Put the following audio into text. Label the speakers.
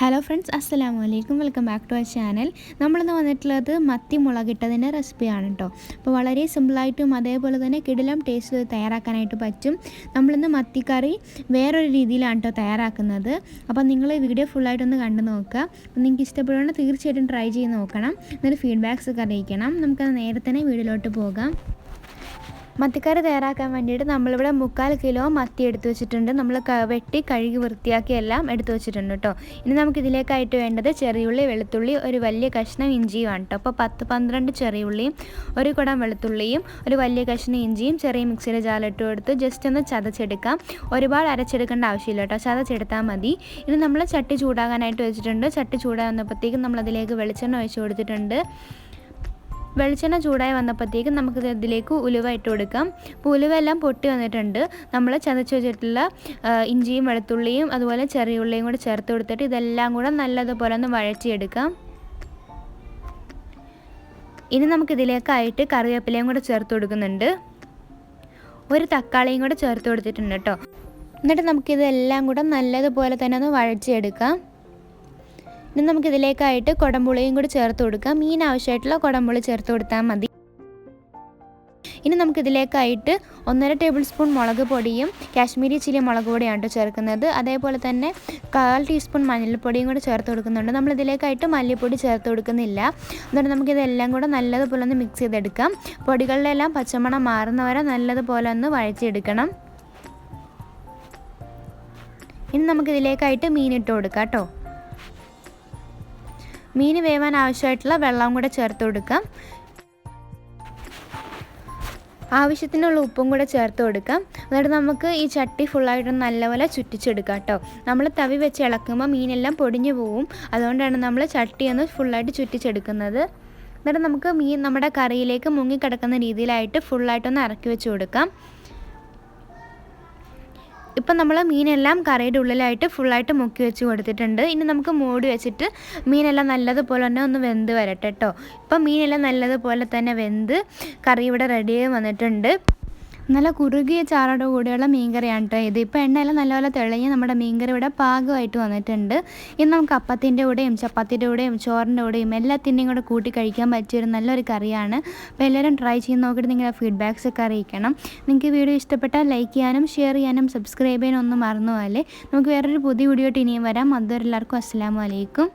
Speaker 1: Hello friends അസ്സലാമു അലൈക്കും welcome back to our channel നമ്മളിന്ന് വന്നിട്ടുള്ളത് മത്തി മുളകിട്ടതിന്റെ റെസിപ്പിയാണ് കേട്ടോ അപ്പോൾ വളരെ സിമ്പിളായിട്ടും അതേപോലെ തന്നെ കിടിലം ടേസ്റ്റ് തയ്യാറാക്കാനായിട്ട് പറ്റും. നമ്മളിന്ന് മത്തിക്കറി വേറൊരു രീതിയിലാണ് കേട്ടോ തയ്യാറാക്കുന്നത്. അപ്പോൾ നിങ്ങൾ വീഡിയോ ഫുള്ളായിട്ടൊന്ന് കണ്ടു നോക്കുക. അപ്പോൾ നിങ്ങൾക്ക് ഇഷ്ടപ്പെടുകയാണെങ്കിൽ തീർച്ചയായിട്ടും ട്രൈ ചെയ്ത് നോക്കണം. എന്നിട്ട് ഫീഡ്ബാക്സ് ഒക്കെ അറിയിക്കണം. നമുക്ക് നേരെ തന്നെ വീഡിയോയിലോട്ട് പോകാം. മത്തിക്കറി തയ്യാറാക്കാൻ വേണ്ടിയിട്ട് നമ്മളിവിടെ മുക്കാൽ കിലോ മത്തി എടുത്തു വെച്ചിട്ടുണ്ട്. നമ്മൾ വെട്ടി കഴുകി വൃത്തിയാക്കി എല്ലാം എടുത്തു വെച്ചിട്ടുണ്ട് കേട്ടോ ഇനി നമുക്ക് ഇതിലേക്കായിട്ട് വേണ്ടത് ചെറിയുള്ളി വെളുത്തുള്ളി ഒരു വലിയ കഷ്ണം ഇഞ്ചിയുമാണ് കേട്ടോ അപ്പോൾ പത്ത് പന്ത്രണ്ട് ചെറിയുള്ളിയും ഒരു കുടം വെളുത്തുള്ളിയും ഒരു വലിയ കഷ്ണം ഇഞ്ചിയും ചെറിയ മിക്സിയിൽ ജാലിട്ട് കൊടുത്ത് ജസ്റ്റ് ഒന്ന് ചതച്ചെടുക്കാം. ഒരുപാട് അരച്ചെടുക്കേണ്ട ആവശ്യമില്ല കേട്ടോ ചതച്ചെടുത്താൽ മതി. ഇനി നമ്മൾ ചട്ടി ചൂടാകാനായിട്ട് വെച്ചിട്ടുണ്ട്. ചട്ടി ചൂടാകുന്നപ്പോഴത്തേക്കും നമ്മളതിലേക്ക് വെളിച്ചെണ്ണ ഒഴിച്ച് കൊടുത്തിട്ടുണ്ട്. വെളിച്ചെണ്ണ ചൂടായി വന്നപ്പോഴത്തേക്കും നമുക്ക് ഇതിലേക്ക് ഉലുവ ഇട്ട് കൊടുക്കാം. അപ്പോൾ ഉലുവ എല്ലാം പൊട്ടി വന്നിട്ടുണ്ട്. നമ്മൾ ചതച്ച് വെച്ചിട്ടുള്ള ഇഞ്ചിയും വെളുത്തുള്ളിയും അതുപോലെ ചെറിയ ഉള്ളിയും കൂടെ ചേർത്ത് കൊടുത്തിട്ട് ഇതെല്ലാം കൂടെ നല്ലതുപോലെ ഒന്ന് വഴറ്റിയെടുക്കാം. ഇനി നമുക്കിതിലേക്കായിട്ട് കറിവേപ്പിലയും കൂടെ ചേർത്ത് കൊടുക്കുന്നുണ്ട്. ഒരു തക്കാളിയും കൂടെ ചേർത്ത് കൊടുത്തിട്ടുണ്ട് കേട്ടോ. എന്നിട്ട് നമുക്കിതെല്ലാം കൂടെ നല്ലതുപോലെ തന്നെ ഒന്ന് വഴറ്റിയെടുക്കാം. ഇനി നമുക്ക് ഇതിലേക്കായിട്ട് കുടംപുളിയും കൂടി ചേർത്ത് കൊടുക്കാം. മീൻ ആവശ്യമായിട്ടുള്ള കുടംപുളി ചേർത്ത് കൊടുത്താൽ മതി. ഇനി നമുക്ക് ഇതിലേക്കായിട്ട് ഒന്നര ടേബിൾ സ്പൂൺ മുളക് പൊടിയും കാശ്മീരി ചില്ലി മുളക് പൊടിയാണ് ചേർക്കുന്നത്. അതേപോലെ തന്നെ കാൽ ടീസ്പൂൺ മഞ്ഞൾപ്പൊടിയും കൂടി ചേർത്ത് കൊടുക്കുന്നുണ്ട്. നമ്മൾ ഇതിലേക്കായിട്ട് മല്ലിപ്പൊടി ചേർത്ത് കൊടുക്കുന്നില്ല. എന്നിട്ട് നമുക്കിതെല്ലാം കൂടെ നല്ലതുപോലെ ഒന്ന് മിക്സ് ചെയ്തെടുക്കാം. പൊടികളിലെല്ലാം പച്ചമണം മാറുന്നവരെ നല്ലതുപോലെ ഒന്ന് വഴച്ചെടുക്കണം ഇനി നമുക്കിതിലേക്കായിട്ട് മീനിട്ട് കൊടുക്കാം കേട്ടോ. മീൻ വേവാൻ ആവശ്യമായിട്ടുള്ള വെള്ളവും കൂടെ ചേർത്ത് കൊടുക്കാം. ആവശ്യത്തിനുള്ള ഉപ്പും കൂടെ ചേർത്ത് കൊടുക്കാം. എന്നിട്ട് നമുക്ക് ഈ ചട്ടി ഫുള്ളായിട്ട് നല്ലപോലെ ചുറ്റിച്ചെടുക്കാം കേട്ടോ. നമ്മൾ തവി വെച്ച് ഇളക്കുമ്പോൾ മീനെല്ലാം പൊടിഞ്ഞു പോവും. അതുകൊണ്ടാണ് നമ്മൾ ചട്ടി ഒന്ന് ഫുള്ളായിട്ട് ചുറ്റിച്ചെടുക്കുന്നത്. എന്നിട്ട് നമുക്ക് മീൻ നമ്മുടെ കറിയിലേക്ക് മുങ്ങിക്കിടക്കുന്ന രീതിയിലായിട്ട് ഫുള്ളായിട്ടൊന്ന് ഇറക്കി വെച്ച് കൊടുക്കാം. ഇപ്പം നമ്മൾ മീനെല്ലാം കറിയുടെ ഉള്ളിലായിട്ട് ഫുള്ളായിട്ട് മുക്കി വെച്ച് കൊടുത്തിട്ടുണ്ട്. ഇനി നമുക്ക് മൂടി വെച്ചിട്ട് മീനെല്ലാം നല്ലതുപോലെ തന്നെ ഒന്ന് വെന്ത് വരട്ടെ കേട്ടോ ഇപ്പം മീനെല്ലാം നല്ലതുപോലെ തന്നെ വെന്ത് കറി ഇവിടെ റെഡിയായി വന്നിട്ടുണ്ട്. നല്ല കുറുകിയ ചാറോട് കൂടിയുള്ള മീൻകറിയാണ് കേട്ടോ ഇത്. ഇപ്പോൾ എണ്ണയെല്ലാം നല്ലപോലെ തെളിഞ്ഞ് നമ്മുടെ മീൻകറി ഇവിടെ പാകമായിട്ട് വന്നിട്ടുണ്ട്. ഇന്ന് നമുക്ക് അപ്പത്തിന്റെ കൂടെയും ചപ്പാത്തിന്റെ കൂടെയും ചോറിന്റെ കൂടെയും എല്ലാത്തിന്റെയും കൂടെ കൂട്ടി കഴിക്കാൻ പറ്റിയൊരു നല്ലൊരു കറിയാണ്. അപ്പോൾ എല്ലാവരും ട്രൈ ചെയ്ത് നോക്കിയിട്ട് നിങ്ങളുടെ ഫീഡ്ബാക്സ് ഒക്കെ അറിയിക്കണം. നിങ്ങൾക്ക് വീഡിയോ ഇഷ്ടപ്പെട്ടാൽ ലൈക്ക് ചെയ്യാനും ഷെയർ ചെയ്യാനും സബ്സ്ക്രൈബ് ചെയ്യാനും ഒന്നും മറന്നു പോലെ നമുക്ക് വേറൊരു പുതിയ വീഡിയോ ഇനിയും വരാം. അതുവരെ എല്ലാവർക്കും അസ്സാം വലൈക്കും